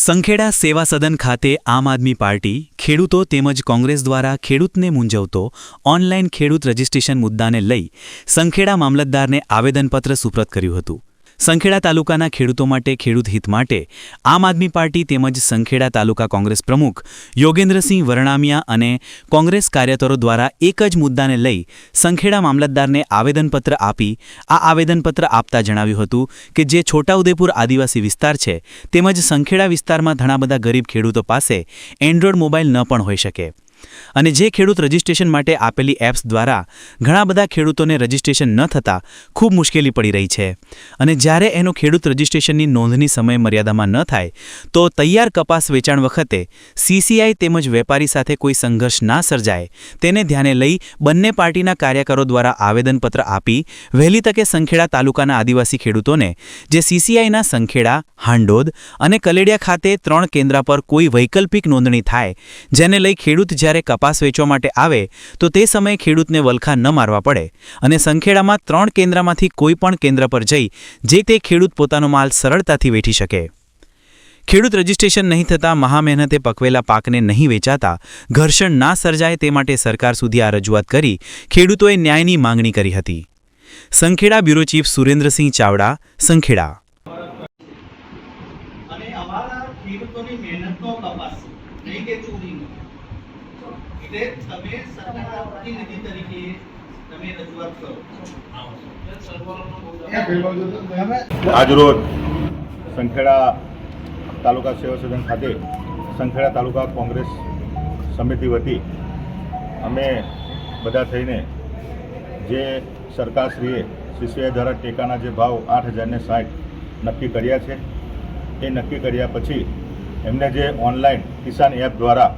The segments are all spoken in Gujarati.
સંખેડા સેવા સદન ખાતે આમ આદમી પાર્ટી, ખેડૂતો તેમજ કોંગ્રેસ દ્વારા ખેડૂતને મૂંઝવતો ઓનલાઈન ખેડૂત રજિસ્ટ્રેશન મુદ્દાને લઈ સંખેડા મામલતદારને આવેદનપત્ર સુપ્રત કર્યું હતું. સંખેડા તાલુકાના ખેડૂતો માટે, ખેડૂત હિત માટે આમ આદમી પાર્ટી તેમજ સંખેડા તાલુકા કોંગ્રેસ પ્રમુખ યોગેન્દ્રસિંહ વરણામિયા અને કોંગ્રેસ કાર્યકરો દ્વારા એક જ મુદ્દાને લઈ સંખેડા મામલતદારને આવેદનપત્ર આપી આ આવેદનપત્ર આપતા જણાવ્યું હતું કે જે છોટાઉદેપુર આદિવાસી વિસ્તાર છે તેમજ સંખેડા વિસ્તારમાં ઘણા બધા ગરીબ ખેડૂતો પાસે એન્ડ્રોઈડ મોબાઈલ ન પણ હોઈ શકે. અને જે ખેડૂત રજિસ્ટ્રેશન માટે આપેલી એપ્સ દ્વારા ઘણા બધા ખેડૂતોને રજિસ્ટ્રેશન ન થતાં ખૂબ મુશ્કેલી પડી રહી છે. અને જ્યારે એનું ખેડૂત રજિસ્ટ્રેશનની નોંધની સમય મર્યાદામાં ન થાય, તો તૈયાર કપાસ વેચાણ વખતે સીસીઆઈ તેમજ વેપારી સાથે કોઈ સંઘર્ષ ના સર્જાય, તેને ધ્યાને લઈ બંને પાર્ટીના કાર્યકરો દ્વારા આવેદનપત્ર આપી વહેલી તકે સંખેડા તાલુકાના આદિવાસી ખેડૂતોને, જે સીસીઆઈના સંખેડા, હાંડોદ અને કલેડિયા ખાતે ત્રણ કેન્દ્ર પર કોઈ વૈકલ્પિક નોંધણી થાય, જેને લઈ ખેડૂત જ્યારે કપાસ વેચવા માટે આવે, તો તે સમયે ખેડૂતને વલખા ન મારવા પડે. અને સંખેડામાં ત્રણ કેન્દ્રમાંથી કોઈ પણ કેન્દ્ર પર જઈ, જે તે ખેડૂત પોતાનો માલ સરળતાથી વેઠી શકે. ખેડૂત રજિસ્ટ્રેશન નહીં થતાં મહામહેનતે પકવેલા પાકને નહીં વેચાતા, ઘર્ષણ ના સર્જાય તે માટે સરકાર સુધી આ રજૂઆત કરી, ખેડૂતોએ ન્યાયની માંગણી કરી હતી. Sankheda bureau chief Surendrasinh Chavda, Sankheda. અને અમારા ખેડૂતોની મહેનતનો કપાસ, નહીં કે ચોરીનો. એટલે તમે સરકારના પ્રતિનિધિ તરીકે તમે રજૂઆત કરો. આજરોજ સંખેડા તાલુકા સેવા સદન ખાતે સંખેડા તાલુકા કોંગ્રેસ સમિતિ વતી અમે બધા થઈને જે સરકારશ્રીએ સીસીઆઈ દ્વારા ટેકાના જે ભાવ આઠ હજારને સાઠ નક્કી કર્યા છે એ નક્કી કર્યા પછી એમને જે ઓનલાઈન કિસાન એપ દ્વારા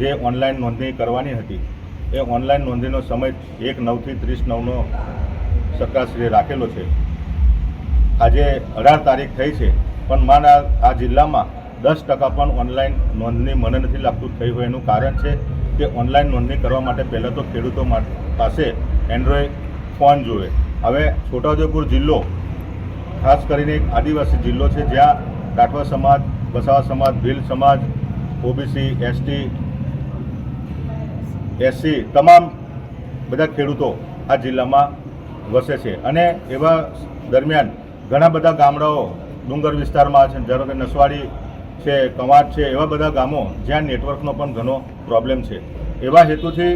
જે ઓનલાઈન નોંધણી કરવાની હતી, એ ઓનલાઈન નોંધણીનો સમય એક નવથી ત્રીસ નવનો સરકારશ્રીએ રાખેલો છે. આજે અઢાર તારીખ થઈ છે, પણ મારા આ જિલ્લામાં દસ ટકા પણ ઓનલાઈન નોંધણી મને નથી લાગતું થઈ હોય એનું કારણ છે કે ઓનલાઈન નોંધણી કરવા માટે પહેલાં તો ખેડૂતો પાસે એન્ડ્રોઈડ ફોન જોવે. હવે છોટાઉદેપુર જિલ્લો, ખાસ કરીને એક આદિવાસી જિલ્લો છે, જ્યાં રાઠવા સમાજ વસાવા સમાજ, ભીલ સમાજ, ઓબીસી, એસટી એસસી તમામ બધા ખેડૂતો આ જિલ્લામાં વસે છે. અને એવા દરમિયાન ઘણા બધા ગામડાઓ ડુંગર વિસ્તારમાં છે ધારો કે નસવાડી છે, કવાંટ છે, એવા બધા ગામો જ્યાં નેટવર્કનો પણ ઘણો પ્રોબ્લેમ છે. એવા હેતુથી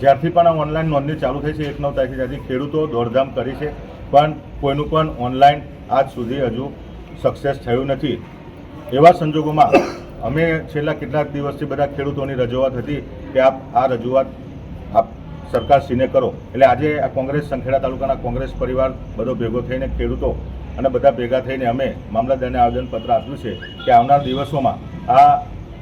જ્યારથી પણ આ ઓનલાઈન નોંધણી ચાલુ થઈ છે, એક નવ તારીખે ત્યારથી ખેડૂતો દોડધામ કરી છે, પણ કોઈનું પણ ઓનલાઈન આજ સુધી હજુ સક્સેસ થયું નથી. એવા સંજોગોમાં અમે છેલ્લા કેટલાક દિવસથી બધા ખેડૂતોની રજૂઆત હતી કે આપ આ રજૂઆત આપ સરકારશ્રીને કરો. એટલે આજે આ કોંગ્રેસ સંખેડા તાલુકાના કોંગ્રેસ પરિવાર બધો ભેગો થઈને ખેડૂતો અને બધા ભેગા થઈને અમે મામલતદારને આવેદનપત્ર આપ્યું છે કે આવનાર દિવસોમાં આ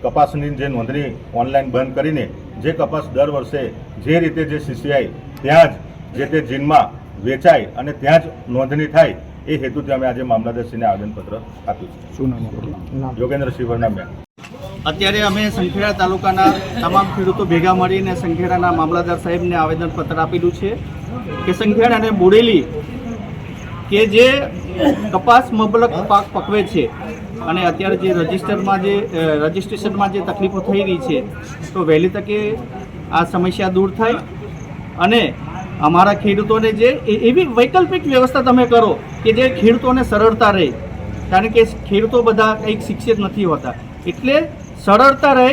કપાસની જે નોંધણી ઓનલાઈન બંધ કરીને જે કપાસ દર વર્ષે જે રીતે જે સીસીઆઈ ત્યાં જ જે તે જીનમાં વેચાય અને ત્યાં જ નોંધણી થાય એ હેતુથી અમે આજે મામલતદારશ્રીને આવેદનપત્ર આપ્યું છે. શું નામ યોગેન્દ્રસિંહ વર્ણામ્યા અત્યારે અમે સંખેડા તાલુકાના તમામ ખેડૂતો ભેગા મળીને સંખેડાના મામલતદાર સાહેબને આવેદનપત્ર આપેલું છે કે સંખેડા અને બોડેલી કે જે કપાસ મબલક પાક પકવે છે અને અત્યારે જે રજિસ્ટરમાં જે રજિસ્ટ્રેશનમાં જે તકલીફો થઈ રહી છે, તો વહેલી તકે આ સમસ્યા દૂર થાય અને અમારા ખેડૂતોને જે એવી વૈકલ્પિક વ્યવસ્થા તમે કરો કે જે ખેડૂતોને સરળતા રહે. કારણ કે ખેડૂતો બધા કંઈક શિક્ષિત નથી હોતા. એટલે સરળતા રહે,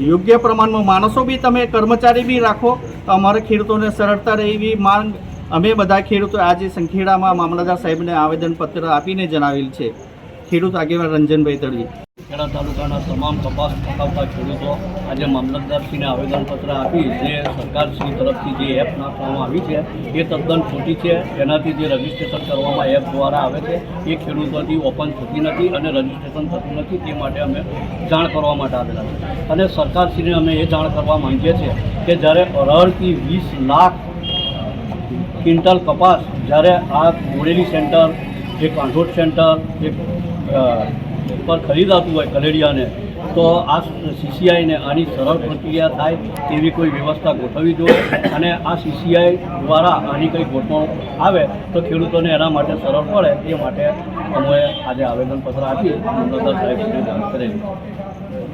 યોગ્ય પ્રમાણમાં માણસો બી તમે, કર્મચારી બી રાખો, તો અમારે ખેડૂતોને સરળતા રહે એવી માંગ અમે બધા ખેડૂતો આજે સંખેડામાં મામલતદાર સાહેબને આવેદનપત્ર આપીને જણાવેલ છે. ખેડૂત આગેવાન રંજનભાઈ તળવી. ખેડા તાલુકાના તમામ કપાસ પકાવતા ખેડૂતો આજે મામલતદારશ્રીને આવેદનપત્ર આપી જે સરકારશ્રી તરફથી જે એપ નાખવામાં આવી છે, એ તદ્દન ખોટી છે. એનાથી જે રજિસ્ટ્રેશન કરવામાં એપ દ્વારા આવે છે, એ ખેડૂતોથી ઓપન થતી નથી અને રજિસ્ટ્રેશન થતું નથી, તે માટે અમે જાણ કરવા માટે આવેલા છે અને સરકારશ્રીને અમે એ જાણ કરવા માંગીએ છીએ કે જ્યારે અઢારથી વીસ લાખ ક્વિન્ટલ કપાસ જ્યારે આ બોરેલી સેન્ટર, એક કાંઠોટ સેન્ટર, એક પર ખરીદાતું હોય કલેડિયાને તો આ સીસીઆઈને આની સરળ પ્રક્રિયા થાય તેવી કોઈ વ્યવસ્થા ગોઠવવી જોઈએ. અને આ સીસીઆઈ દ્વારા આની કંઈ ગોઠવણ આવે તો ખેડૂતોને એના માટે સરળ પડે, એ માટે અમે આજે આવેદનપત્ર આપી મામલતદાર સાહેબને જાણ